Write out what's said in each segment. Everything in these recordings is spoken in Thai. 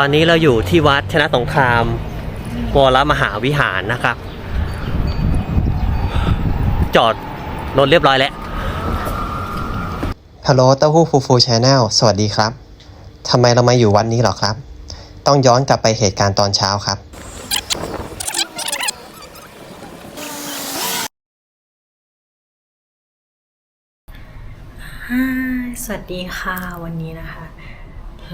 อนนี้เราอยู่ที่วัดชนะสงครามวรมหาวิหารนะครับ จอดรถเรียบร้อยแล้วฮัลโหลเต้าหู้ฟูฟูชาแนลสวัสดีครับทำไมเรามาอยู่วันนี้หรอครับ ต้องย้อนกลับไปเหตุการณ์ตอนเช้าครับฮ่าสวัสดีค่ะวันนี้นะคะ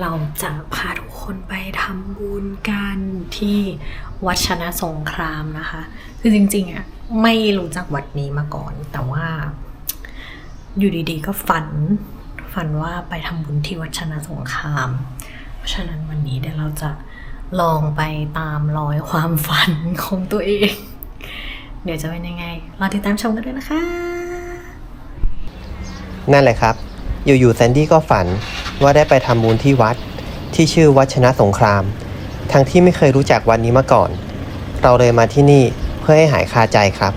เราจะพาทุกคนไปทำบุญกันที่วัดชนะสงครามนะคะ คือจริงๆอะไม่รู้จักวัดนี้มาก่อน แต่ว่า อยู่ดีๆก็ฝัน ฝันว่าไปทำบุญที่วัดชนะสงคราม เพราะฉะนั้นวันนี้เดี๋ยวเราจะลองไปตามรอยความฝันของตัวเอง เดี๋ยวจะเป็นยังไงรอติดตามชมกันด้วยนะคะ นั่นแหละครับ อยู่ๆแซนดี้ก็ฝัน ว่าได้ไปทำบุญที่วัดที่ชื่อวัชนะสงคราม ทั้งที่ไม่เคยรู้จักวันนี้มาก่อน เราเลยมาที่นี่เพื่อให้หายคาใจครับ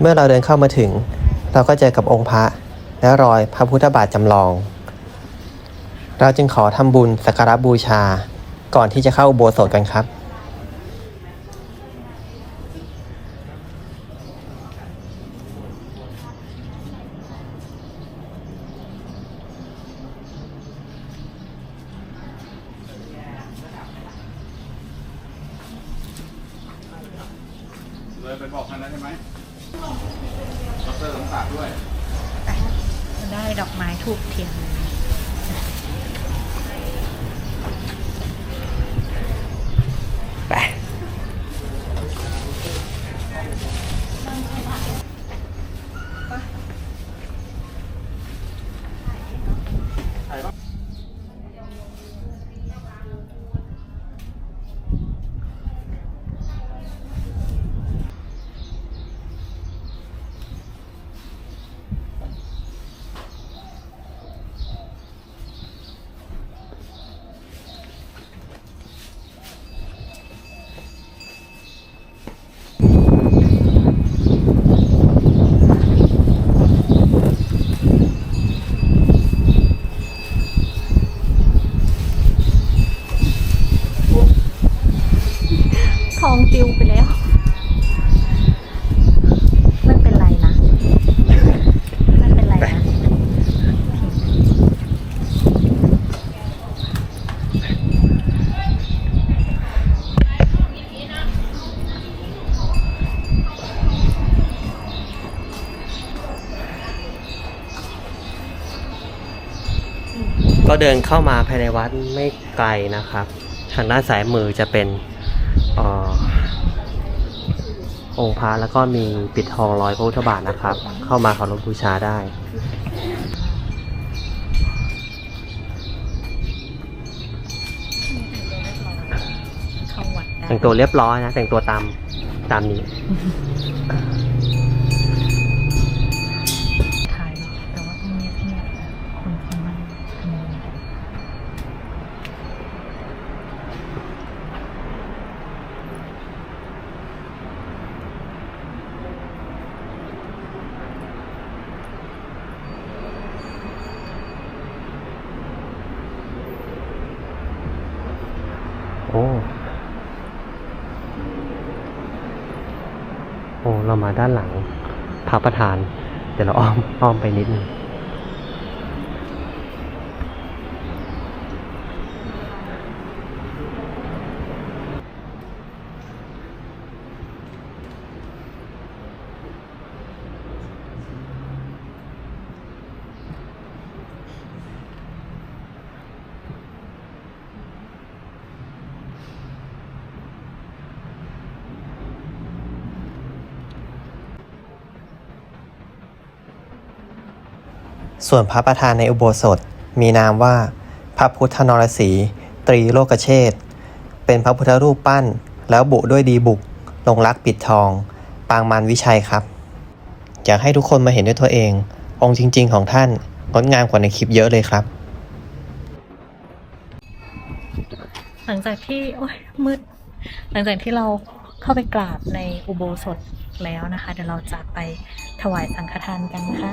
เมื่อเราเดินเข้ามาถึง เราก็เจอกับองค์พระและรอยพระพุทธบาทจำลอง เราจึงขอทำบุญสักการะบูชาก่อนที่จะเข้าอุโบสถกันครับ เลยไปบอกกันแล้วใช่ไหม ดรสมศักดิ์ด้วย ได้ดอกไม้ถูกเทียน ไป ทองติวไปแล้ว ไม่เป็นไรนะ ไม่เป็นไรนะ ก็เดินเข้ามาภายในวัดไม่ไกลนะครับ ทางด้านซ้ายมือจะเป็นเออองค์พระแล้วก็มีปิดทองร้อยพระพุทธบาทนะครับ เข้ามาเคารพบูชาได้เข้าวัดได้แต่งตัวเรียบร้อยนะ แต่งตัวตามตามนี้ เรามาด้านหลังพระประธาน เดี๋ยวเราอ้อมอ้อมไปนิดนึง ส่วนพระประธานในอุโบสถมีนามว่า พระพุทธนรสี ตรีโลกเชษฐ์เป็นพระพุทธรูปปั้น แล้วบุด้วยดีบุก ลงรักปิดทอง ปางมารวิชัยครับ อยากให้ทุกคนมาเห็นด้วยตัวเอง องค์จริง ๆ ของท่านงดงามกว่าในคลิปเยอะเลยครับ หลังจากที่โอ้ยมืด หลังจากที่เราเข้าไปกราบในอุโบสถแล้วนะคะ เดี๋ยวเราจะไปถวายสังฆทานกันค่ะ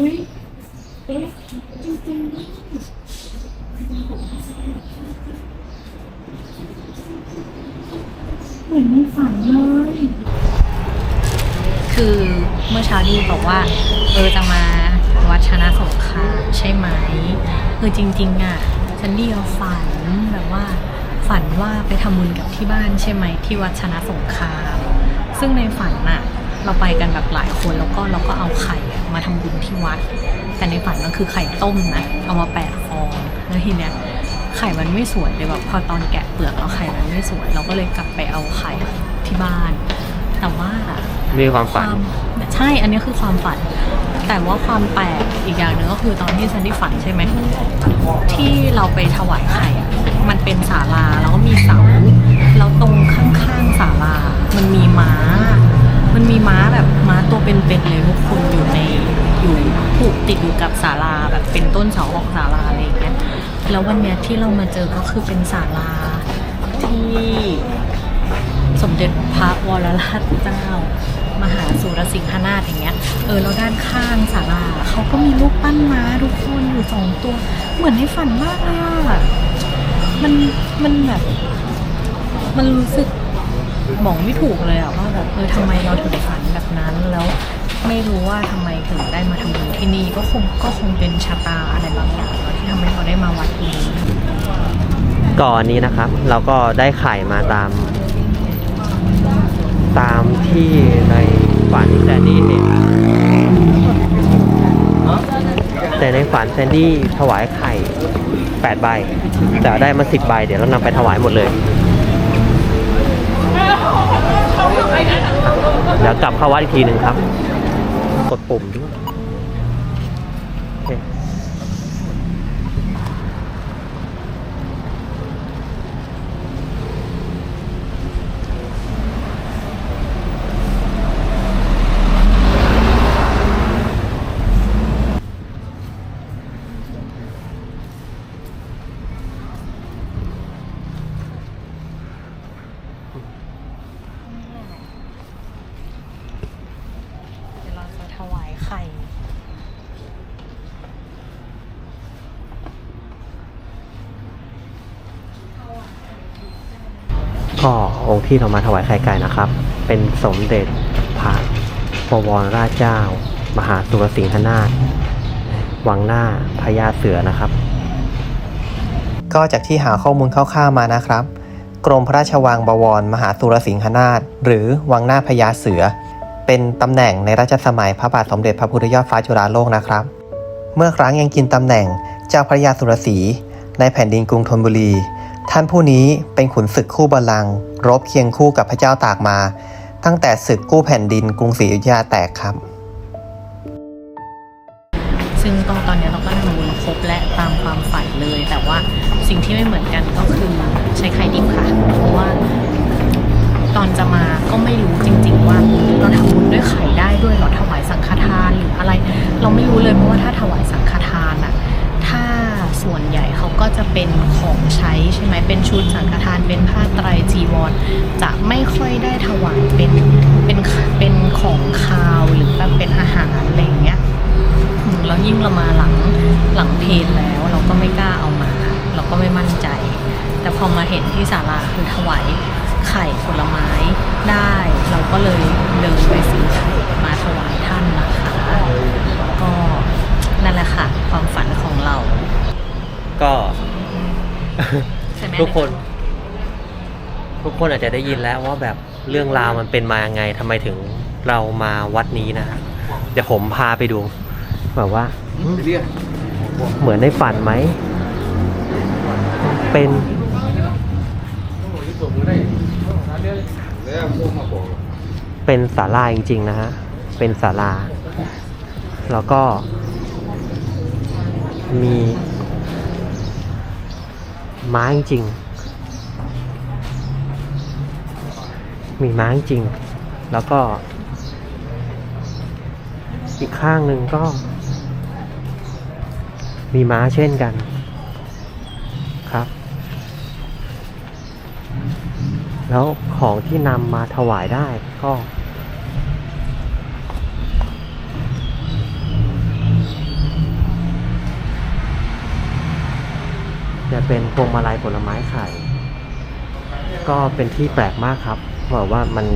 อุ้ยเอ๊ะจริงๆเหมือนในฝันเลย คือเมื่อเช้านี่บอกว่า เออจะมาวัดชนะสงครามใช่ไหมคือจริง ๆ อะซันดี้ฝันแบบว่า ฝันว่าไปทำบุญกับที่บ้านใช่ไหมที่วัดชนะสงคราม ซึ่งในฝันน่ะ เราไปกันแบบหลายคนแล้วก็เราก็เอาไข่ มาทำบุญที่วัด แต่ในฝันมันคือไข่ต้มนะ เอามาแปดฟองแล้วทีเนี้ยไข่มันไม่สวยเลยแบบพอตอนแกะเปลือกแล้วไข่มันไม่สวย เราก็เลยกลับไปเอาไข่ที่บ้าน แต่ว่ามีความคฝันวามใช่อันนี้คือความฝัน แต่ว่าความแปลกอีกอย่างหนึ่งก็คือตอนที่ซันดี้ฝันใช่ไหมที่เราไปถวายไข่อะมันเป็นศาลาแล้วก็มีเสาแล้วตรงข้างๆศาลามันมีม้า มันมีม้าแบบม้าตัวเป็นๆเลยทุกคนอยู่ในอยู่ผูกติดอยู่กับศาลาแบบเป็นต้นเสาของศาลาอะไรอย่างเงี้ยแล้ววันเนี้ยที่เรามาเจอก็คือเป็นศาลาที่สมเด็จพระวรราชเจ้า มหาสุรสิงหนาถอย่างเงี้ยเออแล้วด้านข้างศาลาเขาก็มีรูปปั้นม้าทุกคนอยู่สองตัว เหมือนในฝันมากเลยอะมันมันแบบ มันรู้สึก บอกไม่ถูกเลยอะว่าแบบเออทำไมเราถึงฝันแบบนั้นแล้วไม่รู้ว่าทำไมถึงได้มาทำบุญที่นี่ก็คงก็คงเป็นชะตาอะไรบางอย่างที่ทำให้เราได้มาวัดนี้ก่อนนี้นะครับ เราก็ได้ไข่มาตาม ตามที่ในฝันแซนดี้เห็นแต่ในฝันแซนดี้ถวายไข่แปดใบแต่ได้มาสิบใบเดี๋ยวเรานำไปถวายหมดเลย ดี๋ยวกลับเข้าวัดอีกทีหนึ่งครับ กดปุ่มด้วยโอเค เดี๋ยวเราจะถวายไข่ ก็องค์ที่เรามาถวายไข่ไก่นะครับ เป็นสมเด็จพระบวรราชเจ้า มหาสุรสิงหนาถวังหน้าพญาเสือนะครับ ก็จากที่หาข้อมูลคร่าวๆมานะครับ กรมพระราชวังบวร มหาสุรสิงหนาถหรือวังหน้าพญาเสือ เป็นตำแหน่งในรัชสมัยพระบาทสมเด็จพระพุทธยอดฟ้าจุฬาโลกนะครับ เมื่อครั้งยังกินตำแหน่งเจ้าพระยาสุรศรีในแผ่นดินกรุงธนบุรี ท่านผู้นี้เป็นขุนศึกคู่บัลลัง รบเคียงคู่กับพระเจ้าตากมา ตั้งแต่ศึกกู้แผ่นดินกรุงศรีอยุธยาแตกครับ ซึ่งก็ตอนนี้เราก็ทำบุญครบและตามความฝันเลย แต่ว่าสิ่งที่ไม่เหมือนกันก็คือใช้ไข่ดิบค่ะ เพราะว่า ตอนจะมาก็ไม่รู้จริง ๆ ว่า เราทำบุญด้วยไข่ได้ด้วยเหรอถวายสังฆทานหรืออะไร เราไม่รู้เลยเพราะว่าถ้าถวายสังฆทานอะถ้าส่วนใหญ่เขาก็ จะเป็นของใช้ใช่ไหมเป็นชุดสังฆทานเป็นผ้าไตรจีวร จะไม่ค่อยได้ถวายเป็นเป็นเป็นของคาวหรือแบบเป็นอาหารอะไรอย่างเงี้ยแล้วยิ่งเรามาหลังหลังเพลแล้ว เราก็ไม่กล้าเอามา เราก็ไม่มั่นใจ แต่พอมาเห็นที่ศาลาคือถวายไข่ผลไม้ได้ เราก็เลยเดินไปซื้อไข่มาถวายท่านนะคะก็นั่นแหละค่ะ ความฝันของเรา ก็ ใช่ไหมทุกคน ทุกคนอาจจะได้ยินแล้วว่าแบบเรื่องราวมันเป็นมายังไงทำไมถึงเรามาวัดนี้นะฮะเดี๋ยวผมพาไปดู แบบว่าอืมเหมือนในฝันไหม เป็นเป็นศาลาจริงๆนะฮะ เป็นศาลา แล้วก็มี ม้าจริง มีม้าจริง แล้วก็ อีกข้างหนึ่งก็ มีม้าเช่นกัน ครับ แล้วของที่นำมาถวายได้ก็ จะเป็นพวงมาลัยผลไม้ไข่ ก็เป็นที่แปลกมากครับบอกว่ามัน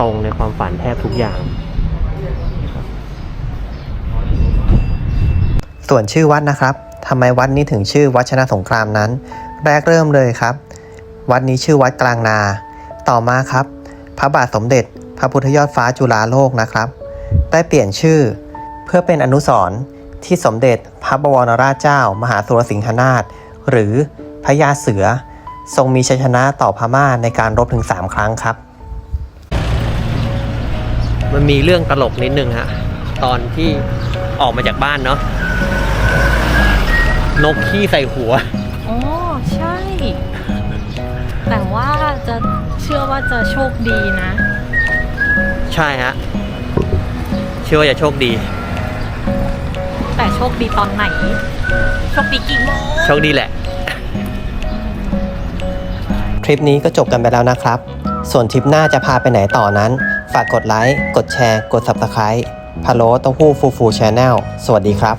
ตรงในความฝันแทบทุกอย่าง ส่วนชื่อวัดนะครับทำไมวัดนี้ถึงชื่อวัดชนะสงครามนั้น แรกเริ่มเลยครับ วัดนี้ชื่อวัดกลางนา ต่อมาครับ พระบาทสมเด็จ พระพุทธยอดฟ้าจุฬาโลกนะครับ ได้เปลี่ยนชื่อ เพื่อเป็นอนุสรณ์ที่สมเด็จพระบวรราชเจ้า มหาสุรสิงหนาถ หรือพระยาเสือ ทรงมีชัยชนะต่อพม่าในการรบถึง 3 ครั้งครับ มันมีเรื่องตลกนิดนึงฮะ ตอนที่ออกมาจากบ้านเนาะนกขี้ใส่หัว อ๋อ ใช่ แต่ว่าจะเชื่อว่าจะโชคดีนะ ใช่ฮะ เชื่อว่าจะโชคดีแต่ โชคดีตอนไหน โชคดีกี่โมงโชคดีแหละ ทริปนี้ก็จบกันไปแล้วนะครับ ส่วนทริปหน้าจะพาไปไหนต่อนั้น ฝากกดไลค์ กดแชร์ กด Subscribe พะโล้เต้าหู้ฟูฟูชาแนลสวัสดีครับ